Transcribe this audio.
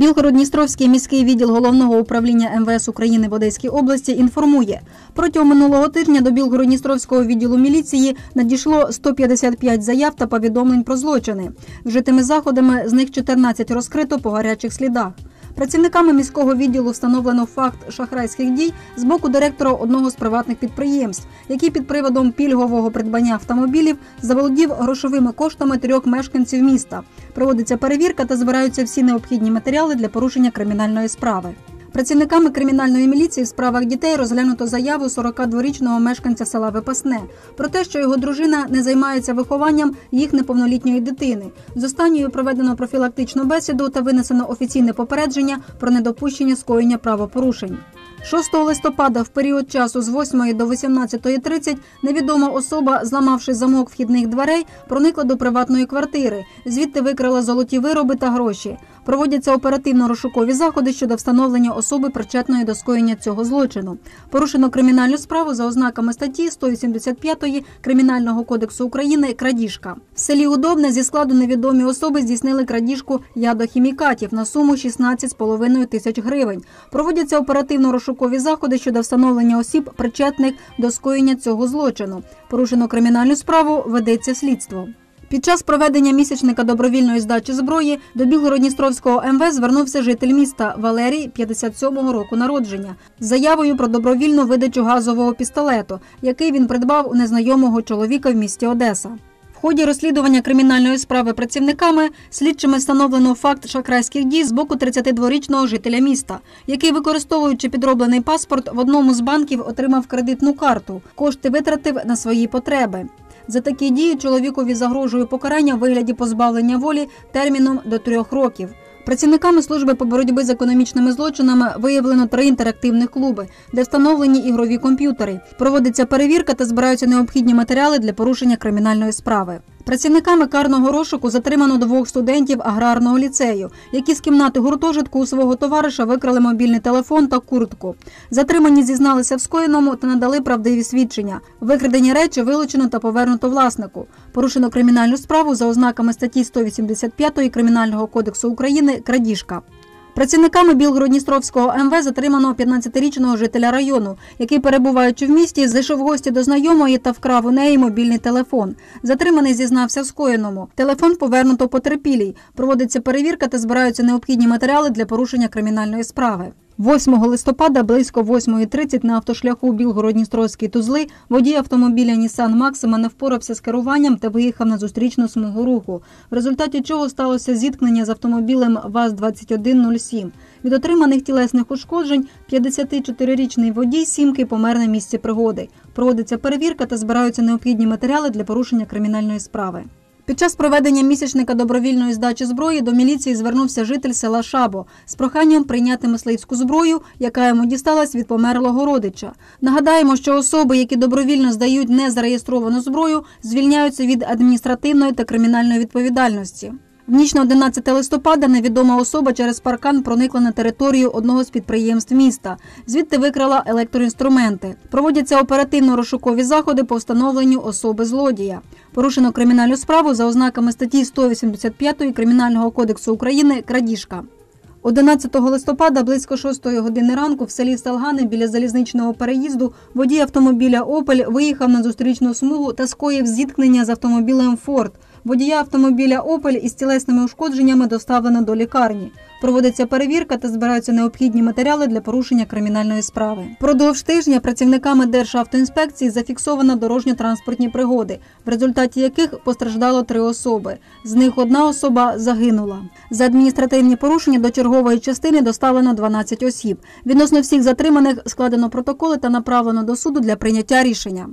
Білгород-Дністровський міський відділ головного управління МВС України в Одеській області інформує, протягом минулого тижня до Білгород-Дністровського відділу міліції надійшло 155 заяв та повідомлень про злочини. Вжитими заходами з них 14 розкрито по гарячих слідах. Працівниками міського відділу встановлено факт шахрайських дій з боку директора одного з приватних підприємств, який під приводом пільгового придбання автомобілів заволодів грошовими коштами трьох мешканців міста. Проводиться перевірка та збираються всі необхідні матеріали для порушення кримінальної справи. Працівниками кримінальної міліції в справах дітей розглянуто заяву 42-річного мешканця села Випасне про те, що його дружина не займається вихованням їх неповнолітньої дитини. З останньою проведено профілактичну бесіду та винесено офіційне попередження про недопущення скоєння правопорушень. 6 листопада в період часу з 8 до 18.30 невідома особа, зламавши замок вхідних дверей, проникла до приватної квартири. Звідти викрала золоті вироби та гроші. Проводяться оперативно-розшукові заходи щодо встановлення особи, причетної до скоєння цього злочину. Порушено кримінальну справу за ознаками статті 185 Кримінального кодексу України крадіжка. В селі Удобне зі складу невідомі особи здійснили крадіжку ядохімікатів на суму 16,5 тисяч гривень. Проводяться оперативно-розшукові заходи щодо встановлення осіб, причетних до скоєння цього злочину. Порушено кримінальну справу, ведеться слідство. Під час проведення місячника добровільної здачі зброї до Білгородністровського МВ звернувся житель міста Валерій 57-го року народження з заявою про добровільну видачу газового пістолету, який він придбав у незнайомого чоловіка в місті Одеса. В ході розслідування кримінальної справи працівниками слідчими встановлено факт шахрайських дій з боку 32-річного жителя міста, який, використовуючи підроблений паспорт, в одному з банків отримав кредитну карту. Кошти витратив на свої потреби. За такі дії чоловікові загрожує покарання в вигляді позбавлення волі терміном до трьох років. Працівниками служби по боротьбі з економічними злочинами виявлено три інтерактивних клуби, де встановлені ігрові комп'ютери. Проводиться перевірка та збираються необхідні матеріали для порушення кримінальної справи. Працівниками карного розшуку затримано двох студентів аграрного ліцею, які з кімнати гуртожитку у свого товариша викрали мобільний телефон та куртку. Затримані зізналися в скоєному та надали правдиві свідчення. Викрадені речі вилучено та повернуто власнику. Порушено кримінальну справу за ознаками статті 185 Кримінального кодексу України крадіжка. Працівниками Білгород-Дністровського МВ затримано 15-річного жителя району, який, перебуваючи в місті, зайшов в гості до знайомої та вкрав у неї мобільний телефон. Затриманий зізнався в скоєному. Телефон повернуто потерпілій. Проводиться перевірка та збираються необхідні матеріали для порушення кримінальної справи. 8 листопада близько 8.30 на автошляху Білгород-Дністровський Тузли водій автомобіля Нісан Максима не впорався з керуванням та виїхав на зустрічну смугу руху, в результаті чого сталося зіткнення з автомобілем ВАЗ-2107. Від отриманих тілесних ушкоджень 54-річний водій сімки помер на місці пригоди. Проводиться перевірка та збираються необхідні матеріали для порушення кримінальної справи. Під час проведення місячника добровільної здачі зброї до міліції звернувся житель села Шабо з проханням прийняти мисливську зброю, яка йому дісталась від померлого родича. Нагадаємо, що особи, які добровільно здають незареєстровану зброю, звільняються від адміністративної та кримінальної відповідальності. В ніч на 11 листопада невідома особа через паркан проникла на територію одного з підприємств міста. Звідти викрала електроінструменти. Проводяться оперативно-розшукові заходи по встановленню особи злодія. Порушено кримінальну справу за ознаками статті 185 Кримінального кодексу України крадіжка. 11 листопада близько 6 години ранку в селі Салгани біля залізничного переїзду водій автомобіля Опель виїхав на зустрічну смугу та скоїв зіткнення з автомобілем Форд. Водія автомобіля Опель із тілесними ушкодженнями доставлено до лікарні. Проводиться перевірка та збираються необхідні матеріали для порушення кримінальної справи. Продовж тижня працівниками Державтоінспекції зафіксовано дорожньо-транспортні пригоди, в результаті яких постраждало три особи. З них одна особа загинула. За адміністративні порушення до чергової частини доставлено 12 осіб. Відносно всіх затриманих складено протоколи та направлено до суду для прийняття рішення.